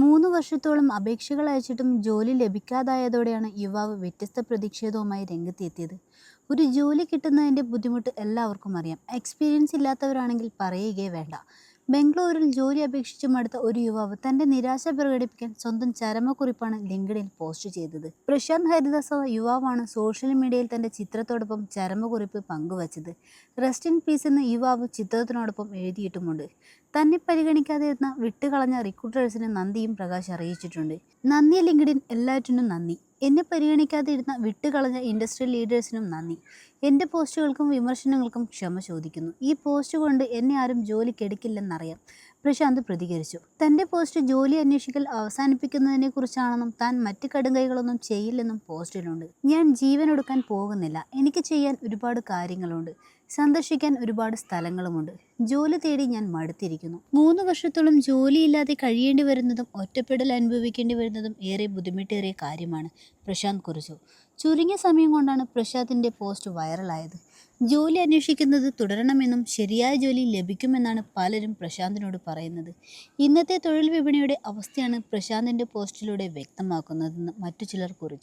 മൂന്ന് വർഷത്തോളം അപേക്ഷകൾ അയച്ചിട്ടും ജോലി ലഭിക്കാതായതോടെയാണ് യുവാവ് വ്യത്യസ്ത പ്രതിഷേധവുമായി രംഗത്തെത്തിയത്. ഒരു ജോലി കിട്ടുന്നതിന്റെ ബുദ്ധിമുട്ട് എല്ലാവർക്കും അറിയാം. എക്സ്പീരിയൻസ് ഇല്ലാത്തവരാണെങ്കിൽ പറയുകയേ വേണ്ട. ബംഗളൂരിൽ ജോലി അപേക്ഷിച്ച് മടുത്ത ഒരു യുവാവ് തന്റെ നിരാശ പ്രകടിപ്പിക്കാൻ സ്വന്തം ചരമക്കുറിപ്പാണ് ലിങ്ക്ഡിൻ പോസ്റ്റ് ചെയ്തത്. പ്രശാന്ത് ഹരിദാസ് യുവാവാണ് സോഷ്യൽ മീഡിയയിൽ തന്റെ ചിത്രത്തോടൊപ്പം ചരമക്കുറിപ്പ് പങ്കുവച്ചത്. റെസ്റ്റ് ഇൻ പീസ് എന്ന യുവാവ് ചിത്രത്തിനോടൊപ്പം എഴുതിയിട്ടുമുണ്ട്. തന്നെ പരിഗണിക്കാതിരുന്ന വിട്ടുകളഞ്ഞ റിക്രൂട്ടേഴ്സിന് നന്ദിയും പ്രകാശ് അറിയിച്ചിട്ടുണ്ട്. നന്ദി ലിങ്ക്ഡിൻ. എല്ലാറ്റിനും നന്ദി. എന്നെ പരിഗണിക്കാതെ ഇരുന്ന വിട്ടുകളഞ്ഞ ഇൻഡസ്ട്രി ലീഡേഴ്സിനും നന്ദി. എന്റെ പോസ്റ്റുകൾക്കും വിമർശനങ്ങൾക്കും ക്ഷമ ചോദിക്കുന്നു. ഈ പോസ്റ്റ് കൊണ്ട് എന്നെ ആരും ജോലിക്കെടുക്കില്ലെന്നറിയാം. പ്രശാന്ത് പ്രതികരിച്ചു. തന്റെ പോസ്റ്റ് ജോലി അന്വേഷിക്കൽ അവസാനിപ്പിക്കുന്നതിനെ കുറിച്ചാണെന്നും താൻ മറ്റ് കടുങ്കൈകളൊന്നും ചെയ്യില്ലെന്നും പോസ്റ്റിലുണ്ട്. ഞാൻ ജീവനൊടുക്കാൻ പോകുന്നില്ല. എനിക്ക് ചെയ്യാൻ ഒരുപാട് കാര്യങ്ങളുണ്ട്. സന്ദർശിക്കാൻ ഒരുപാട് സ്ഥലങ്ങളുമുണ്ട്. ജോലി തേടി ഞാൻ മടുത്തിരിക്കുന്നു. മൂന്ന് വർഷത്തോളം ജോലിയില്ലാതെ കഴിയേണ്ടി വരുന്നതും ഒറ്റപ്പെടൽ അനുഭവിക്കേണ്ടി വരുന്നതും ഏറെ ബുദ്ധിമുട്ടേറിയ കാര്യമാണ് പ്രശാന്ത് കുറിച്ചു. ചുരുങ്ങിയ സമയം കൊണ്ടാണ് പ്രശാന്തിന്റെ പോസ്റ്റ് വൈറലായത്. ജോലി അന്വേഷിക്കുന്നത് തുടരണമെന്നും ശരിയായ ജോലി ലഭിക്കുമെന്നാണ് പലരും പ്രശാന്തിനോട് പറയുന്നത്. ഇന്നത്തെ തൊഴിൽ വിപണിയുടെ അവസ്ഥയാണ് പ്രശാന്തിന്റെ പോസ്റ്റിലൂടെ വ്യക്തമാക്കുന്നതെന്ന് മറ്റു ചിലർ കുറിച്ചു.